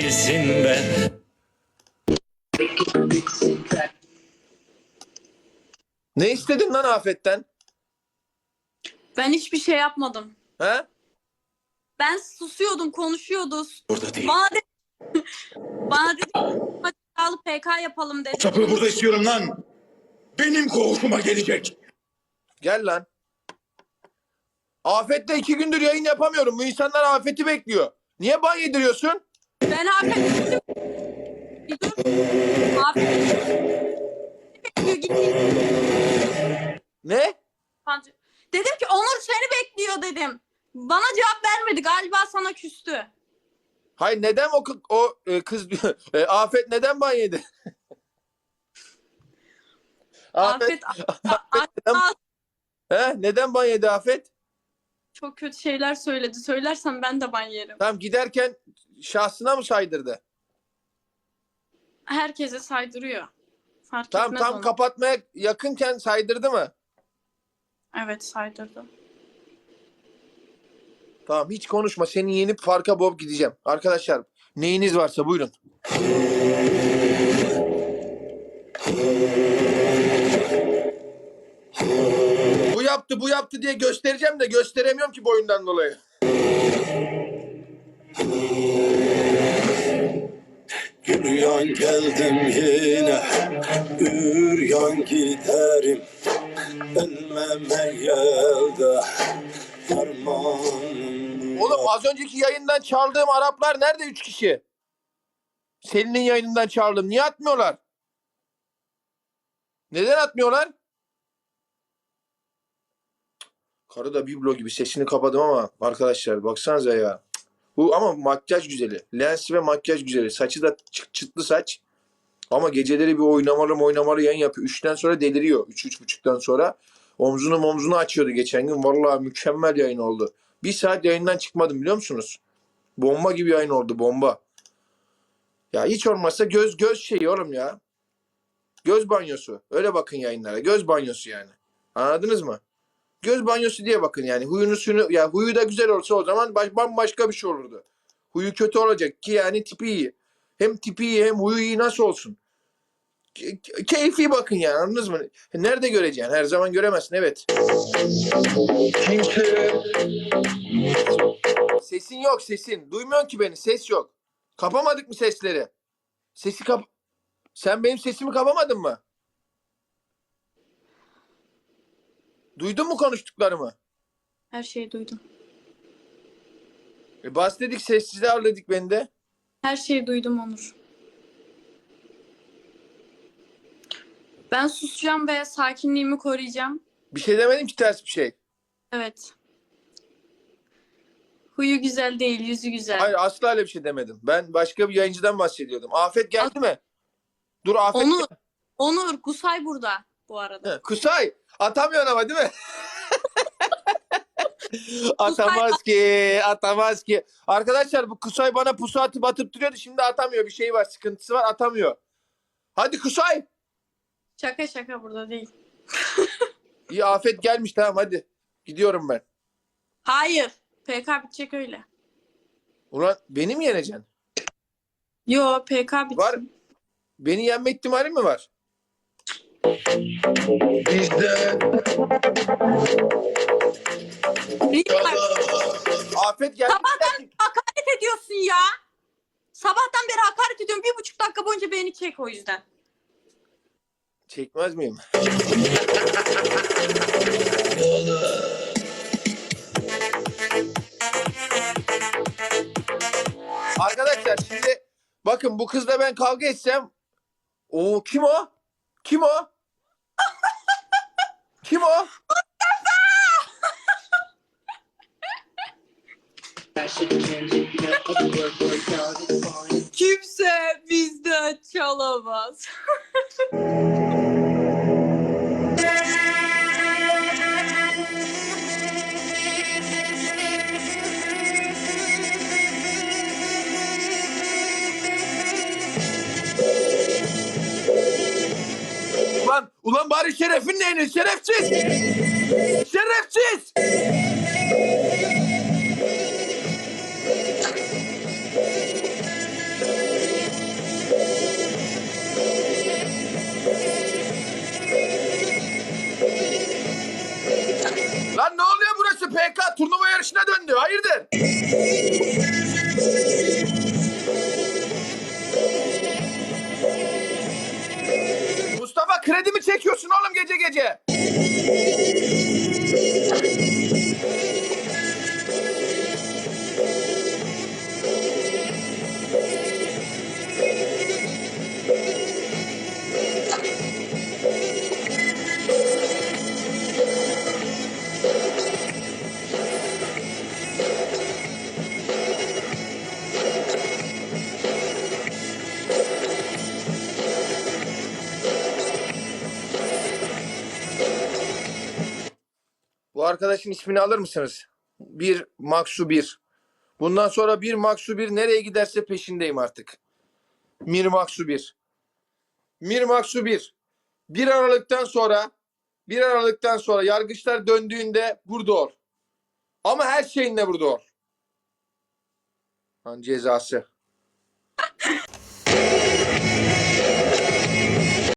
bilsin be. Ne istedin lan Afet'ten? Ben hiçbir şey yapmadım. He? Ben susuyordum, konuşuyordu. Burada değil. Bana dedi, bana dedi hadi PK yapalım dedi. Sapını burada istiyorum lan. Benim koğuşuma gelecek. Gel lan. Afet'te iki gündür yayın yapamıyorum. Bu insanlar Afet'i bekliyor. Niye ban yediriyorsun? Ben Afet Bir dur. Afet bekliyor gitmeyin. Ne? Dedim ki Onur seni bekliyor dedim. Bana cevap vermedi. Galiba sana küstü. Hayır neden o, kı- o e, kız e, Afet neden ban yedi? Afet, Afet, a- a- he? neden ban yedi Afet? çok kötü şeyler söyledi. Söylersem ben de ban yerim. Tamam giderken şahsına mı saydırdı? Herkese saydırıyor. Fark Tamam etmez tam ona. kapatmaya yakınken saydırdı mı? Evet saydırdı. Tamam hiç konuşma. Seni yenip farka bob gideceğim. Arkadaşlar neyiniz varsa buyurun. Bu yaptı bu yaptı diye göstereceğim de gösteremiyorum ki boyundan dolayı. Üryan geldim yine Üryan giderim Ölmeme yelde Fermanım Oğlum az önceki yayından çaldığım Araplar nerede üç kişi? Selin'in yayınından çaldım. Niye atmıyorlar? Neden atmıyorlar? Karı da biblo gibi sesini kapadım ama arkadaşlar baksanıza ya. Bu ama makyaj güzeli. Lens ve makyaj güzeli. Saçı da çı- çıtlı saç. Ama geceleri bir oynamalı oynamalı yayın yapıyor. Üçten sonra deliriyor. Üç, üç buçuktan sonra. Omzunu omzunu açıyordu geçen gün. Vallahi mükemmel yayın oldu. Bir saat yayından çıkmadım biliyor musunuz? Bomba gibi yayın oldu bomba. Ya hiç olmazsa göz göz şeyi oğlum ya. Göz banyosu. Öyle bakın yayınlara. Göz banyosu yani. Anladınız mı? Göz banyosu diye bakın yani. Huyunu suyunu ya huyu da güzel olsa o zaman baş, bambaşka bir şey olurdu. Huyu kötü olacak ki yani tipi iyi. Hem tipi iyi hem huyu iyi nasıl olsun? Ke- ke- keyfi bakın yani anladınız mı? Nerede göreceksin? Her zaman göremezsin evet. Kimse Sesin yok sesin. Duymuyorsun ki beni. Ses yok. Kapamadık mı sesleri? Sesi kap... Sen benim sesimi kapamadın mı? Duydun mu konuştuklarımı? Her şeyi duydum. E bas dedik sessize al dedik beni de. Her şeyi duydum Onur. Ben susacağım ve sakinliğimi koruyacağım. Bir şey demedim ki ters bir şey. Evet. Huyu güzel değil, yüzü güzel. Hayır asla öyle bir şey demedim. Ben başka bir yayıncıdan bahsediyordum. Afet geldi mi? Dur Afet. Onur, Onur, Gusay burada bu arada. Kusay. Atamıyorsun ama değil mi? atamaz ki. Atamaz ki. Arkadaşlar bu Kusay bana pusu atıp atıp duruyordu. Şimdi atamıyor. Bir şey var. Sıkıntısı var. Atamıyor. Hadi Kusay. Şaka şaka burada değil. İyi Afet gelmiş tamam hadi. Gidiyorum ben. Hayır. PK bitecek öyle. Ulan beni mi yeneceksin? Yo PK bitsin. Var. Beni yenme ihtimali mi var? Bizde Lütfen. Afet geldi. Sabahtan hakaret ediyorsun ya. Sabahtan beri hakaret ediyorum. Bir buçuk dakika boyunca beni çek o yüzden. Çekmez miyim? Arkadaşlar şimdi bakın bu kızla ben kavga etsem o kim o? Kim o? Kim o? Kimse bizden çalamaz. Ulan bari şerefin neyine şerefsiz. Şerefsiz. Lan ne oluyor burası? PK turnuva yarışına döndü. Hayırdır? kredimi çekiyorsun oğlum gece gece. Arkadaşın ismini alır mısınız? Bir Maksu bir. Bundan sonra bir Maksu bir nereye giderse peşindeyim artık. Mir Maksu bir. Mir Maksu bir. 1 Aralık'tan sonra 1 Aralık'tan sonra yargıçlar döndüğünde burada ol. Ama her şeyinle burada ol. Lan cezası.